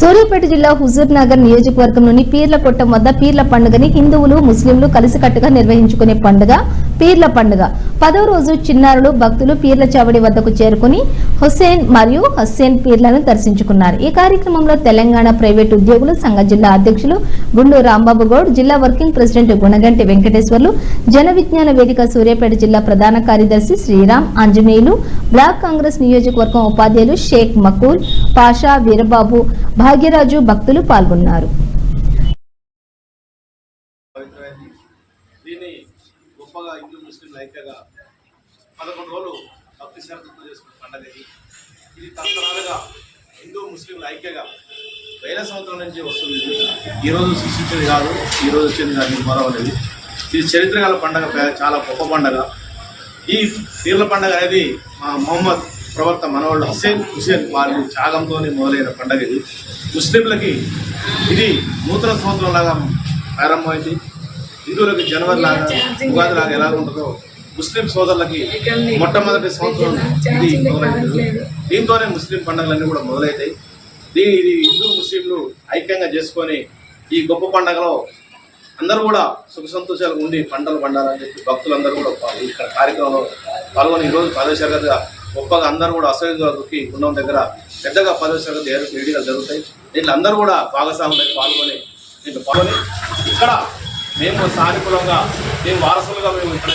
సూర్యాపేట జిల్లా హుజూర్ నగర్ నియోజకవర్గంలోని పీర్ల కొట్టం వద్ద పీర్ల పండుగని హిందువులు ముస్లింలు కలిసికట్టుగా నిర్వహించుకునే పండుగ పీర్ల పండుగ. పదో రోజు చిన్నారులు భక్తులు పీర్ల చావడి వద్దకు చేరుకుని హుస్సేన్ మరియు హస్సేన్ పీర్లను దర్శించుకున్నారు. ఈ కార్యక్రమంలో తెలంగాణ ప్రైవేటు ఉద్యోగులు సంఘ జిల్లా అధ్యక్షులు గుండు రాంబాబు గౌడ్ జిల్లా వర్కింగ్ ప్రెసిడెంట్ గుణగంటి వెంకటేశ్వర్లు జన విజ్ఞాన వేదిక సూర్యాపేట జిల్లా ప్రధాన కార్యదర్శి శ్రీరామ్ ఆంజనేయులు బ్లాక్ కాంగ్రెస్ నియోజకవర్గం ఉపాధ్యాయులు షేక్ మకూల్ పాషా వీరబాబు భాగ్యరాజు భక్తులు పాల్గొన్నారు. పవిత్రమైంది గొప్పగా హిందూ ముస్లింల ఐక్యగా పదకొండు రోజులు భక్తి శ్రద్ధతో చేసుకున్న పండుగ ఇది. ఇది తరతరాలుగా హిందూ ముస్లింల ఐక్యగా వేల సంవత్సరాల నుంచి వస్తుంది. ఇది. ఈ రోజు సృష్టించింది కాదు ఈ రోజు వచ్చింది కాదు ఇది ఇది చరిత్ర గల పండుగ చాలా గొప్ప పండుగ. ఈ పీర్ల పండుగ అనేది మా మొహమ్మద్ ప్రవర్త మనవాళ్ళు హుసేన్ హుసేన్ వారి త్యాగంతోనే మొదలైన పండగ ఇది. ముస్లింలకి ఇది నూతన సంవత్సరం లాగా ప్రారంభమైంది. హిందువులకి జనవరి లాగా ఉగాది లాగా ఎలా ఉంటుందో ముస్లిం సోదరులకి మొట్టమొదటి సంవత్సరం ఇది మొదలైంది. దీంతోనే ముస్లిం పండుగలన్నీ కూడా మొదలవుతాయి దీని ఇది హిందూ ముస్లింలు ఐక్యంగా చేసుకొని ఈ గొప్ప పండుగలో అందరూ కూడా సుఖ సంతోషాలు ఉండి పంటలు పండాలని చెప్పి భక్తులందరూ కూడా ఇక్కడ కార్యక్రమంలో పాల్గొని ఈరోజు పదవి గొప్పగా అందరూ కూడా అసలు ఉన్న దగ్గర పెద్దగా పదవి తరగతి ఏడు- వేడుకలు జరుగుతాయి. దీంట్లో అందరూ కూడా భాగస్వాములై పాల్గొని దీంట్లో పాల్గొని ఇక్కడ మేము సానుకూలంగా మేము వారసులుగా మేము ఇక్కడ